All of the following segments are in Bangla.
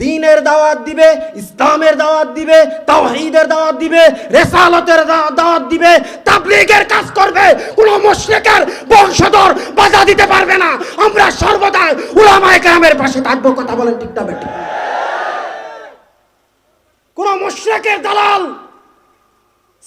দিনের দাওয়াত দিবে, ইসলামের দাওয়াত দিবে, তাওহীদের দাওয়াত দিবে, রেসালতের দাওয়াত দিবে, তাবলীগের কাজ করবে, কোন মুশরিকের বংশধর বাধা দিতে পারবে না। আমরা সর্বদা উলামায়ে কেরামের পাশে থাকব, কথা বলেন ঠিক না বেঠিক। কোন মুশরিকের দালাল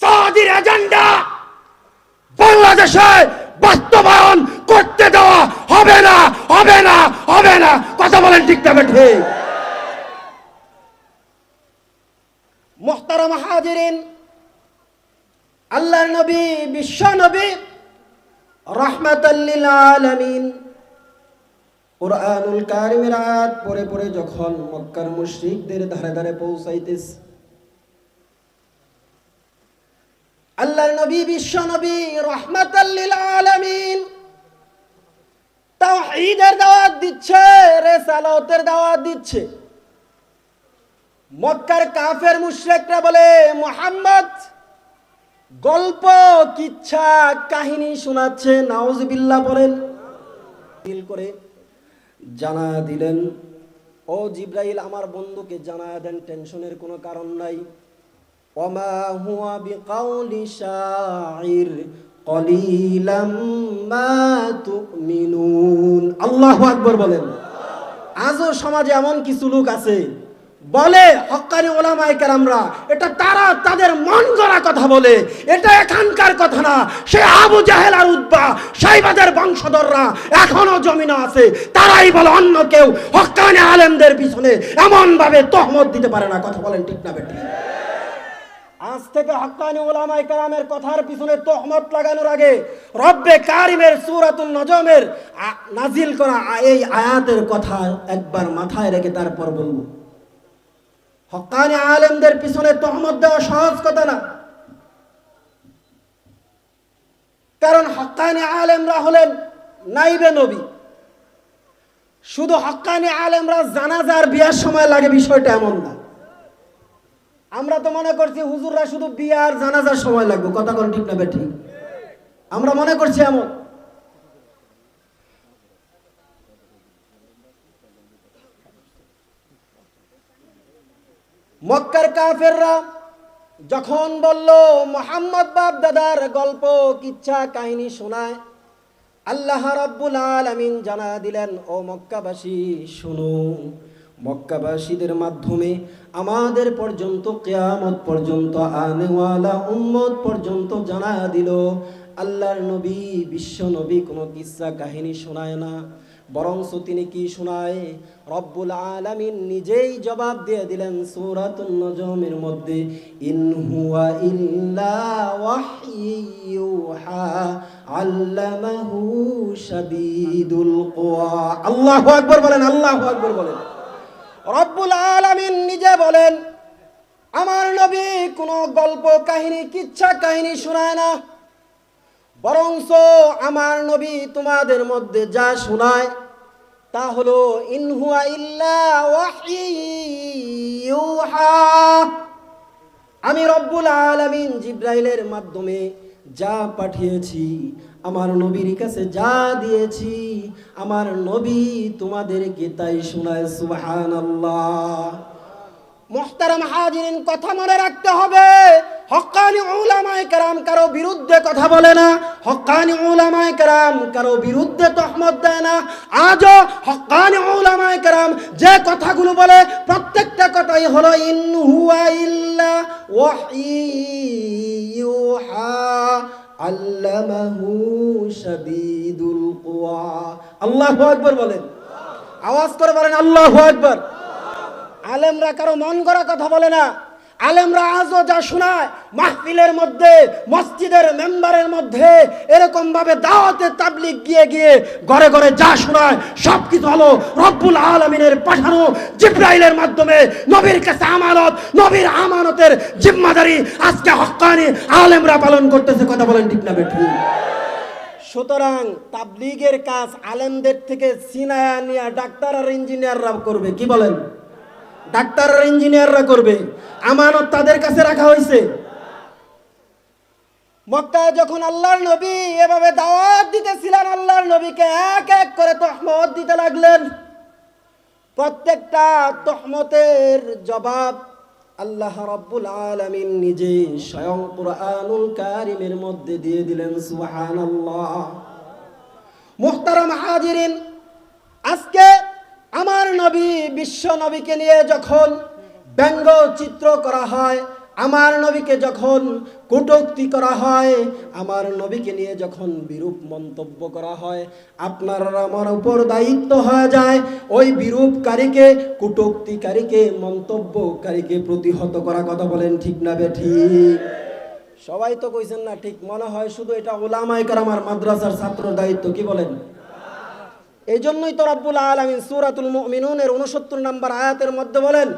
সাদির এজেন্ডা বাংলাদেশে বাস্তবায়ন করতে দেওয়া হবে না হবে না হবে না। কথা বলেন ঠিক না ঠিক মোহতারাম হাজিরিন, আল্লাহর নবী, বিশ্ব নবী রহমাতাল্লিল কোরআনুল পড়ে পড়ে যখন মক্কার মুশরিকদের ধারে ধারে পৌঁছাইতেছে, আল্লাহর নবী, বিশ্ব নবী রহমাতাল্লিল আলামিন তাওহীদের দাওয়াত দিচ্ছে, রেসালাতের দাওয়াত দিচ্ছে। মক্কার কাফের মুশ্রেকরা বলে, মোহাম্মদ, গল্প, কিচ্ছা, কাহিনী শোনাচ্ছে নাওজবিল্লা বলেন। দিল করে জানা দিলেন, ও জিব্রাইল, আমার বন্ধুকে জানা দেন, টেনশনের কোনো কারণ নাই। অমা হুয়া বিকাউলি শাইর কলিলাম মা তুমিনুন। আল্লাহু আকবার বলেন। আজও সমাজে এমন কিছু লোক আছে বলে হক্কানি ওলামায়ে কেরামরা, এটা তারা তাদের মন গড়া কথা বলে, এটা এখানকার কথা না। সে আবু জাহেল আর উদ্বা সাইবাদের বংশধররা এখনও জমিনে আছে। তারাই বলে অন্য কেউ হক্কানি আলেমদের পিছনে এমন ভাবে তহমত দিতে পারে না। কথা বলেন ঠিক না বেটি আজ থেকে হকানি ওলামাই কালামের কথার পিছনে তহমত লাগানোর আগে রব্বে কারিমের সুরাতুল নজমের নাজিল করা এই আয়াতের কথা একবার মাথায় রেখে তারপর বলব। হক্কানি আলেমদের পিছনে তহমত দেওয়া সহজ কথা না। কারণ হক্কানি আলেমরা হলেন নাইবে নবী। শুধু হক্কানি আলেমরা জানাজার বিয়ার সময় লাগে, বিষয়টা এমন না। আমরা তো মনে করছি হুজুররা শুধু বিয়ার জানাজার সময় লাগবে, কথা কোন ঠিক না বেঠিক আমরা মনে করছি এমন। মক্কার কাফেররা যখন বলল, মোহাম্মদ বাপ দাদার গল্প, কিচ্ছা, কাহিনী শোনায়, আল্লাহ রাব্বুল আলামিন জানা দিলেন, ও মক্কাবাসী, শুনো। মক্কাবাসীদের মাধ্যমে আমাদের পর্যন্ত, কেয়ামত পর্যন্ত, আনেওয়ালা উম্মত পর্যন্ত জানা দিল, আল্লাহর নবী, বিশ্ব নবী কোনো কিসা কাহিনী শোনায় না। বরংস তিনি কি শোনায়? রব্বুল আলামিন নিজেই জবাব দিয়ে দিলেন সূরাতুন নজমের মধ্যে বলেন বলেন। নিজে বলেন, আমার নবী কোনো গল্প, কাহিনী, কিচ্ছা কাহিনী শোনায় না। বরংস আমার নবী তোমাদের মধ্যে যা শোনায় তা হলো ইনহুয়া ইল্লা আমি রব্বুল আলমিন জিব্রাইলের মাধ্যমে যা পাঠিয়েছি, আমার নবীর কাছে যা দিয়েছি, আমার নবী তোমাদেরকে তাই শোনায়, সুবহানাল্লাহ। মোহতারাম কথা মনে রাখতে হবে উলামায়ে কেরাম কারও বিরুদ্ধে কথা বলে না, হকানি উলামায়ে কেরাম কারও বিরুদ্ধে তহমত দেয় না। আজও হক্কানি উলামায়ে কেরাম যে কথাগুলো বলে, প্রত্যেকটা কথাই হলো, ইন হুয়া ইল্লা ওয়াহইয়ুহা আল্লামাহু শাদীদুল কুওয়া। আল্লাহু আকবার বলেন। আওয়াজ করে বলেন, আল্লাহু আকবার। আলেমরা কারও মন করা কথা বলে না। আলেমরা আজও যা শোনায় মাহফিলের মধ্যে, মসজিদের মেম্বারের মধ্যে এরকম ভাবে দাওয়াতে তাবলিগ গিয়ে গিয়ে ঘরে ঘরে যা শোনায় সব কিছু হলো রব্বুল আলমিনের পাঠানো জিব্রাইলের মাধ্যমে। নবীর কাছে আমানত, নবীর আমানতের জিম্মাদারি। আজকে হক্কানি আলেমরা পালন করতেছে, কথা বলেন ঠিক না বেঠি? সুতরাং তাবলিগের কাজ আলেমদের থেকে সিনায়া নিয়ে ডাক্তার আর ইঞ্জিনিয়াররা করবে, কি বলেন? ডাক্তার আর ইঞ্জিনিয়াররা করবে। আমানত তাদের কাছে রাখা হয়েছে। মক্কায় যখন আল্লাহর নবী এভাবে দাওয়াত দিতেছিলেন, আল্লাহর নবীকে এক এক করে তহমত দিতে লাগলেন। প্রত্যেকটা তহমতের জবাব আল্লাহ রাব্বুল আলামিন নিজে স্বয়ং কুরআনুল কারিমের মধ্যে দিয়ে দিলেন সুহান আল্লাহ মুহতারাম হাজিরিন, আজকে আমার নবী, বিশ্ব নবীকে নিয়ে যখন ব্যঙ্গ চিত্র করা হয়, আমার নবীকে যখন কটূক্তি করা হয়। আমার নবীকে নিয়ে যখন বিরূপ মন্তব্য করা হয়, আপনার আমার উপর দায়িত্ব হয়ে যায়। ওই বিরূপকারীকে, কটূক্তিকারীকে, মন্তব্যকারীকে প্রতিহত করা কথা বলেন ঠিক না বে ঠিক? সবাই তো কইছেন না, ঠিক মনে হয় শুধু এটা ওলামাই আমার মাদ্রাসার ছাত্র দায়িত্ব, কি বলেন? এই জন্যই তো রব্বুল আলমিন সুরাতুল মুমিনুনের উনসত্তর নম্বর আয়াতের মধ্যে বলেন